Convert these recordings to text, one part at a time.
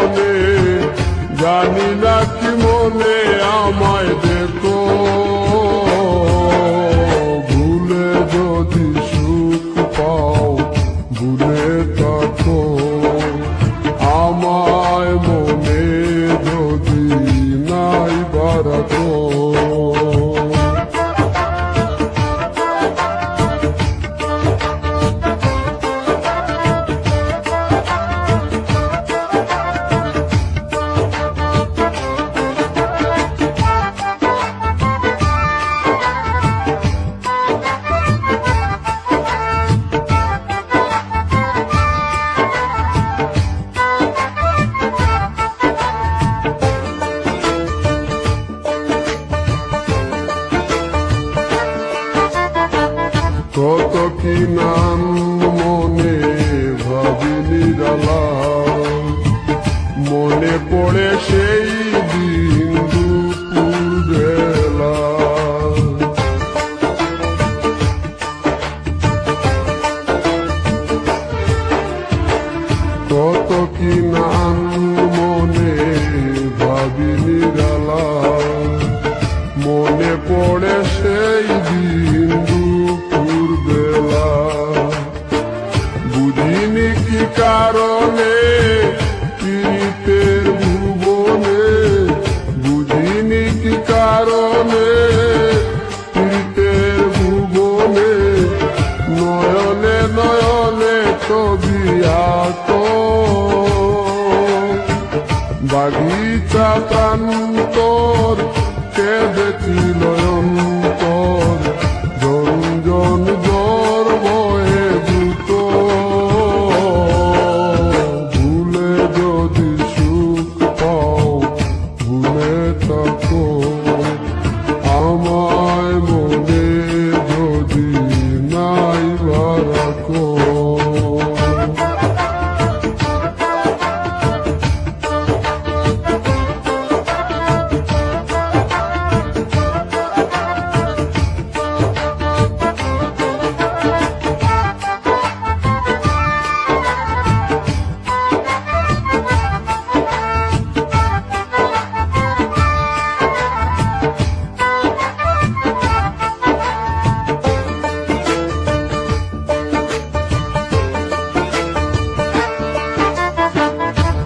স্বপনে জানি না কি মনে আমায় কত কি নাম মনে ভাবি নিরালা মনে পড়ে সেই বুঝিনি কি কারণে পীড়িতের ভুবনে? বুঝিনি কি কারণে পীড়িতের ভুবনে? নয়নে নয়নে ছবি আঁকো বাগিচা প্রান্তর কেঁদেছিল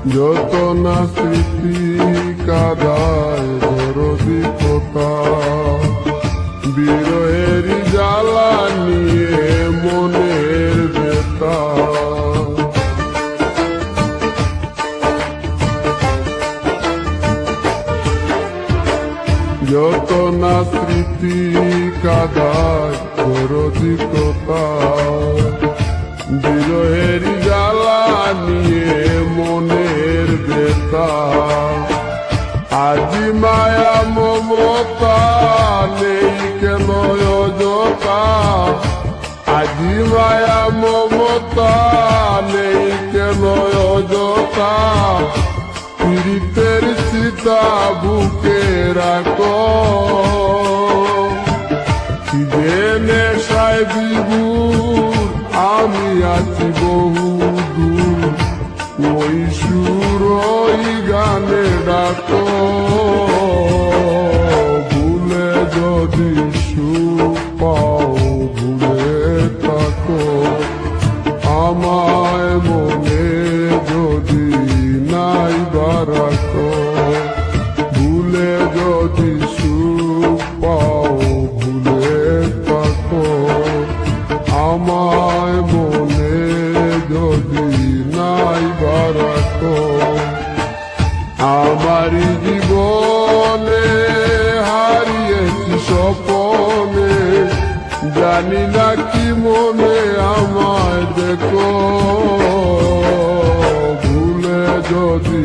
যত না স্মৃতি কাদায় দরদি কথা বিরহের জ্বালা নিয়ে মনের বেতা যত না স্মৃতি কাদায় দরদি কথা বিরহের জ্বালা নিয়ে আজি মায়া মমতা নেই কেন অযথা আজি মায়া মমতা নেই কেন অযথা পীড়িতের সীতা বুকে রাখো ਜਿਹੜਾ ਕੋ জানি না কি মনে আমায় দেখো। ভুলে যদি